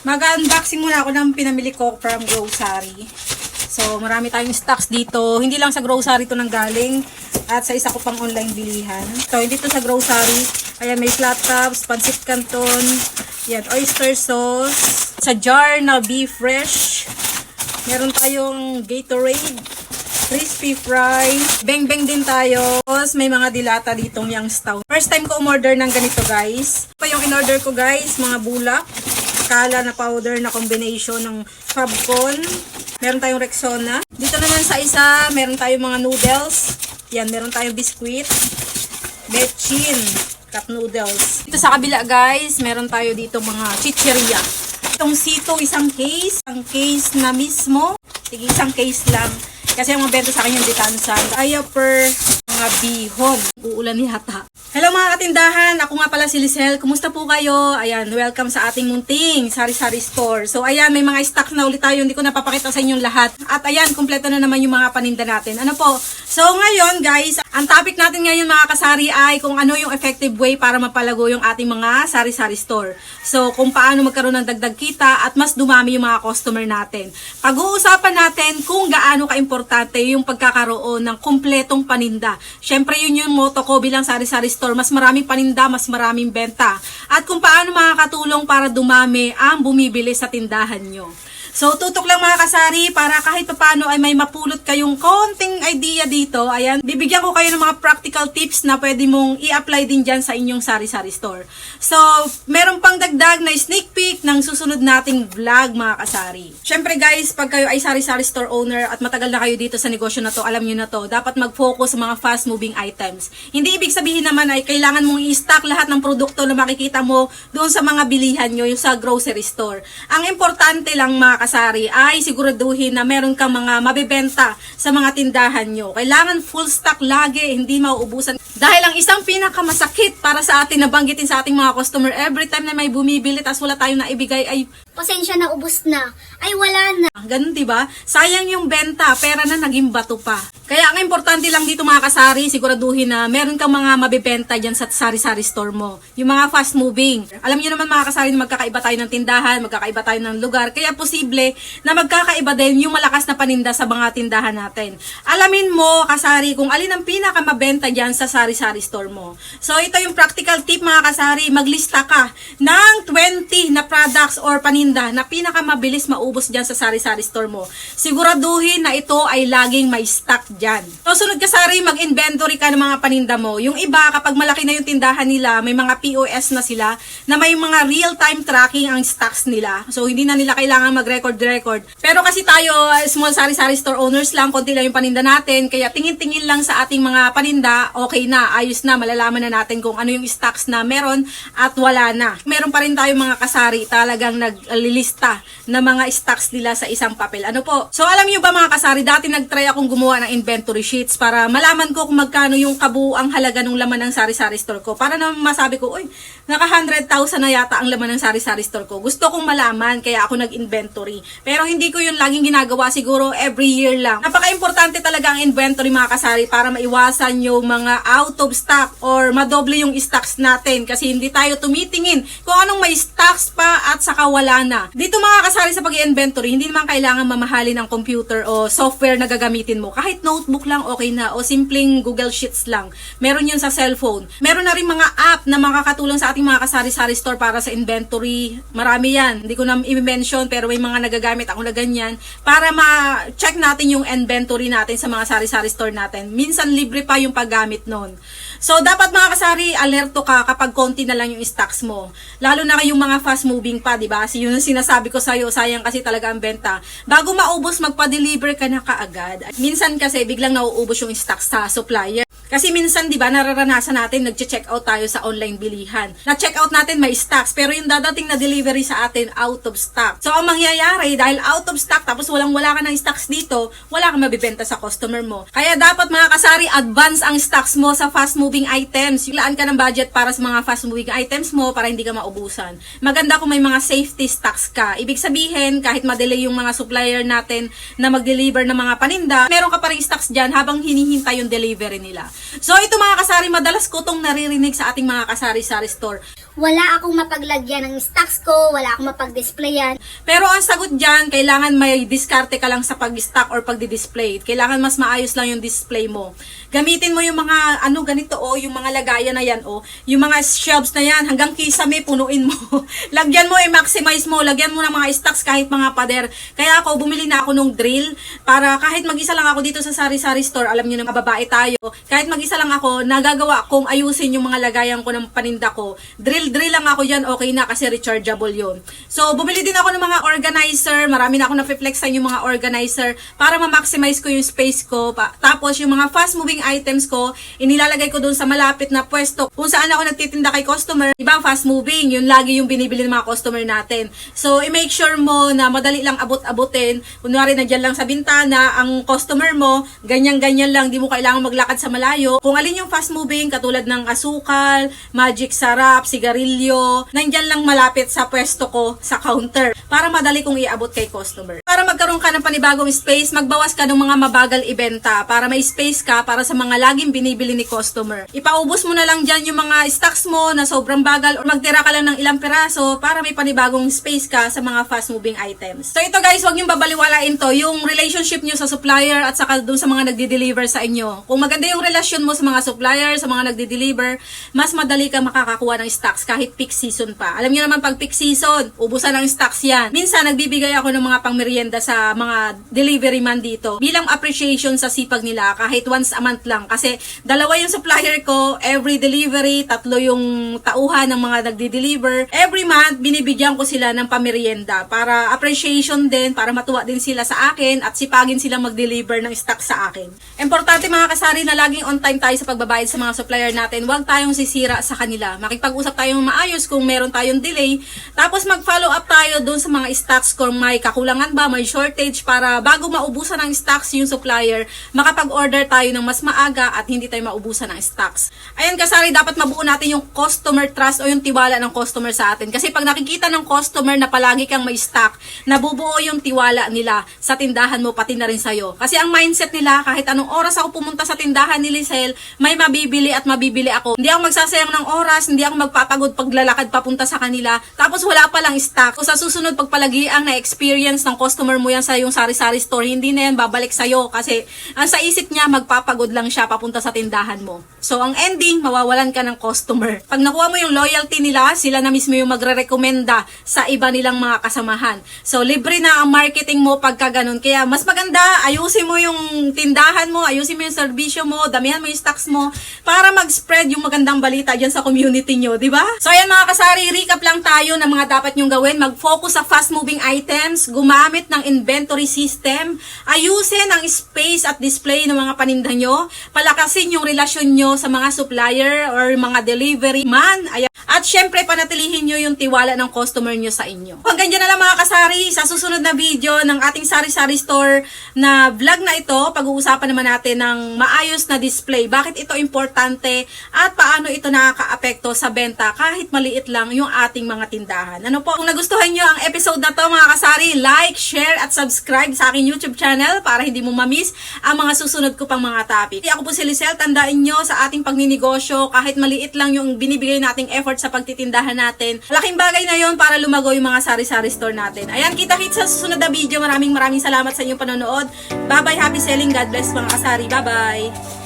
Mag-unboxing muna ako ng pinamili ko from grocery. So, marami tayong stocks dito. Hindi lang sa grocery to nang galing. At sa isa ko pang online bilihan. So, hindi to sa grocery. Ayan, may flat tops, pancit canton, yan, oyster sauce, sa jar na beef fresh. Meron tayong Gatorade, crispy fry, beng-beng din tayo. Tapos may mga dilata ditong yung stout. First time ko umorder ng ganito guys. Pa yung in-order ko guys, mga bulak, kala na powder na combination ng Fabcon. Meron tayong Rexona. Dito naman sa isa, meron tayong mga noodles. Yan, meron tayong biscuit. Betchin, cup noodles. Dito sa kabila guys, meron tayo dito mga chicheria. Itong sito, isang case. Ang case na mismo. Sige, isang case lang. Kasi ang mabenta sa akin yung detansan. Ayaw per mga bihon. Uulan yata. Hello mga katindahan, ako nga pala si Lisel. Kumusta po kayo? Ayan, welcome sa ating munting sari-sari store. So ayan, may mga stock na ulit tayo. Hindi ko napapakita sa inyong lahat. At ayan, kumpleto na naman yung mga paninda natin. Ano po? So ngayon guys, ang topic natin ngayon mga kasari ay kung ano yung effective way para mapalago yung ating mga sari-sari store. So kung paano magkaroon ng dagdag kita at mas dumami yung mga customer natin. Pag-uusapan natin kung gaano ka-importante yung pagkakaroon ng kumpletong paninda. Syempre yun yung motto ko bilang sari-sari store. Mas maraming paninda, mas maraming benta. At kung paano makakatulong para dumami ang bumibili sa tindahan nyo. So, tutok lang mga kasari para kahit paano ay may mapulot kayong konting idea dito. Ayan, bibigyan ko kayo ng mga practical tips na pwede mong i-apply din dyan sa inyong sari-sari store. So, meron pang dagdag na sneak peek ng susunod nating vlog mga kasari. Syempre guys, pag kayo ay sari-sari store owner at matagal na kayo dito sa negosyo na to, alam nyo na to, dapat mag-focus sa mga fast-moving items. Hindi ibig sabihin naman ay kailangan mong i-stock lahat ng produkto na makikita mo doon sa mga bilihan nyo, yung sa grocery store. Ang importante lang mga kasari ay siguraduhin na meron kang mga mabibenta sa mga tindahan nyo. Kailangan full stock lagi, hindi mauubusan. Dahil ang isang pinakamasakit para sa atin na banggitin sa ating mga customer, every time na may bumibili tas wala tayong naibigay ay pasensya na ubos na. Ay wala na. Ganun, di ba? Sayang yung benta, pera na naging bato pa. Kaya ang importante lang dito mga kasari, siguraduhin na meron kang mga mabibenta dyan sa sari-sari store mo. Yung mga fast moving. Alam niyo naman mga kasari magkakaiba tayo ng tindahan, magkakaiba tayo ng lugar. Kaya posible na magkakaiba din yung malakas na paninda sa mga tindahan natin. Alamin mo, kasari, kung alin ang pinakamabenta dyan sa sari-sari store mo. So ito yung practical tip mga kasari, maglista ka ng 20 na products or paninda na pinakamabilis maubos dyan sa sari-sari store mo. Siguraduhin na ito ay laging may stock dyan. So sunod kasari, mag-inventory ka ng mga paninda mo. Yung iba, kapag malaki na yung tindahan nila, may mga POS na sila na may mga real-time tracking ang stocks nila. So hindi na nila kailangan mag-record-record. Pero kasi tayo, uh, small sari-sari store owners lang, konti lang yung paninda natin, kaya tingin-tingin lang sa ating mga paninda, okay na, ayos na, malalaman na natin kung ano yung stocks na meron at wala na. Meron pa rin tayo mga kasari talagang naglilista na mga stocks nila sa isang papel. Ano po? So alam niyo ba mga kasari, dati nagtry akong gumawa ng inventory sheets para malaman ko kung magkano yung kabuang halaga ng laman ng sari-sari store ko. Para na masabi ko, uy, naka 100,000 na yata ang laman ng sari-sari store ko. Gusto kong malaman, kaya ako nag-inventory. Pero hindi ko yun laging ginagawa, siguro every year lang. Napaka-importante talaga ang inventory mga kasari para maiwasan yung mga out of stock or madoble yung stocks natin kasi hindi tayo tumitingin kung anong may stocks pa at saka wala na. Dito mga kasari sa pag-inventory, hindi naman kailangan mamahalin ng computer o software na gagamitin mo. Kahit notebook lang okay na o simpleng Google Sheets lang. Meron yun sa cellphone. Meron na rin mga app na makakatulong sa ating mga kasari-sari store para sa inventory. Marami yan. Hindi ko na i-mention pero may mga nagagamit ako na ganyan para ma-check natin yung inventory natin sa mga sari-sari store natin. Minsan libre pa yung paggamit nun. So, dapat mga kasari, alerto ka kapag konti na lang yung stocks mo. Lalo na kayong mga fast moving pa, di ba? Si yun ang sinasabi ko sa'yo, sayang kasi talaga ang benta. Bago maubos, magpa-deliver ka na kaagad. Minsan kasi, biglang nauubos yung stocks sa supplier. Kasi minsan, di ba, nararanasan natin, nag-check out tayo sa online bilihan. Na-check out natin may stocks, pero yung dadating na delivery sa atin, out of stock. So, ang mangyayari, dahil out of stock, tapos walang-wala ka ng stocks dito, wala kang mabibenta sa customer mo. Kaya dapat mga kasari, advance ang stocks mo sa fast moving items. Laan ka ng budget para sa mga fast moving items mo para hindi ka maubusan. Maganda kung may mga safety stocks ka. Ibig sabihin, kahit madelay yung mga supplier natin na mag-deliver ng mga paninda, meron ka pa rin stocks dyan habang hinihintay yung delivery nila. So ito mga kasari, madalas ko tong naririnig sa ating mga kasari-sari store. Wala akong mapaglagyan ng stocks ko, wala akong mapag-displayan. Pero ang sagot dyan, kailangan may diskarte ka lang sa pag-stock or pag-display. Kailangan mas maayos lang yung display mo. Gamitin mo yung mga, ano, ganito, oh, yung mga lagayan na yan, oh. Yung mga shelves na yan, hanggang kisame, punuin mo. Lagyan mo, i-maximize mo. Lagyan mo ng mga stocks kahit mga pader. Kaya ako, bumili na ako nung drill para kahit mag-isa lang ako dito sa sari-sari store, alam niyo na mga babae tayo, kahit mag-isa lang ako, nagagawa kong ayusin yung mga lagayan ko ng paninda ko. Drill-drill lang ako dyan, okay na kasi rechargeable yun. So, bumili din ako ng mga organizer, marami na ako na-flexan yung mga organizer para ma-maximize ko yung space ko. Pa- Tapos, yung mga fast-moving items ko, inilalagay ko dun sa malapit na pwesto kung saan ako nagtitinda kay customer. Diba, fast-moving, yun lagi yung binibili ng mga customer natin. So, i-make sure mo na madali lang abot-abutin. Kunwari, nandiyan lang sa bintana, ang customer mo, ganyan-ganyan lang, di mo kailangan maglakad sa malayo. Kung alin yung fast-moving, katulad ng asukal, magic sarap, sigarilyo, nandyan lang malapit sa pwesto ko sa counter para madali kong iabot kay customer. Para magkaroon ka ng panibagong space, magbawas ka ng mga mabagal ibenta para may space ka para sa mga laging binibili ni customer. Ipaubos mo na lang dyan yung mga stocks mo na sobrang bagal or magtira ka lang ng ilang peraso para may panibagong space ka sa mga fast-moving items. So ito guys, huwag niyong babaliwalain to, yung relationship niyo sa supplier at saka dun sa mga nagde-deliver sa inyo. Kung maganda yung relasyon mo sa mga supplier, sa mga nagde-deliver, mas madali ka makakakuha ng stocks kahit peak season pa. Alam niyo naman pag peak season, ubusan ng stocks yan. Minsan nagbibigay ako ng mga pangmerienda sa mga delivery man dito bilang appreciation sa sipag nila kahit once a month lang kasi dalawa yung supplier ko, every delivery, tatlo yung tauhan ng mga nagde-deliver. Every month, binibigyan ko sila ng pamerienda para appreciation din, para matuwa din sila sa akin at sipagin sila mag-deliver ng stock sa akin. Importante mga kasari na laging on time tayo sa pagbabayad sa mga supplier natin. Huwag tayong sisira sa kanila. Makipag-usap tayong maayos kung meron tayong delay. Tapos mag-follow up tayo doon sa mga stocks kung may kakulangan ba, may shortage para bago maubusan ng stocks yung supplier, makapag-order tayo ng mas maaga at hindi tayo maubusan ng stocks. Ayan kasari, dapat mabuo natin yung customer trust o yung tiwala ng customer sa atin. Kasi pag nakikita ng customer na palagi kang may stock, nabubuo yung tiwala nila sa tindahan mo pati na rin sa'yo. Kasi ang mindset nila, kahit anong oras ako pumunta sa tindahan ni Lisel, may mabibili at mabibili ako. Hindi ako magsasayang ng oras, hindi ako magpapagod paglalakad papunta sa kanila. Tapos wala pa lang stock. So sa susunod pagpalagi ang na-experience ng customer mo yan sa yung sari-sari store, hindi na yan babalik sa'yo. Kasi ang sa isip niya, magpapagod lang siya papunta sa tindahan mo. So ang ending, mawawalan ka ng customer. Pag nakuha mo yung loyalty nila, sila na mismo yung magre-recommenda sa iba nilang mga kasamahan. So libre na ang marketing mo pagka ganun. Kaya mas maganda, ayusin mo yung tindahan mo, ayusin mo yung serbisyo mo, damihan mo yung stocks mo para mag-spread yung magandang balita dyan sa community nyo, di ba? So ayan mga kasari, recap lang tayo ng mga dapat nyong gawin. Mag-focus sa fast-moving items, gumamit ng inventory system, ayusin ang space at display ng mga paninda nyo, palakasin yung relasyon nyo sa mga supplier or mga delivery man. Ayan. At syempre, panatilihin nyo yung tiwala ng customer nyo sa inyo. Hanggang dyan na lang mga kasari, sa susunod na video ng ating sari-sari store na vlog na ito, pag-uusapan naman natin ng maayos na display. Bakit ito importante at paano ito nakaka-apekto sa benta kahit maliit lang yung ating mga tindahan. Ano po, kung nagustuhan nyo ang episode na to mga kasari, like, share at subscribe sa aking YouTube channel para hindi mo mamiss ang mga susunod ko pang mga topic. Ako po si Lisel, tandaan nyo sa ating pagninegosyo, kahit maliit lang yung binibigay nating effort sa pagtitindahan natin, laking bagay na yon para lumago yung mga sari-sari store natin. Ayan, kita-kits sa susunod na video. Maraming maraming salamat sa inyong panonood. Bye-bye, happy selling. God bless mga kasari. Bye-bye.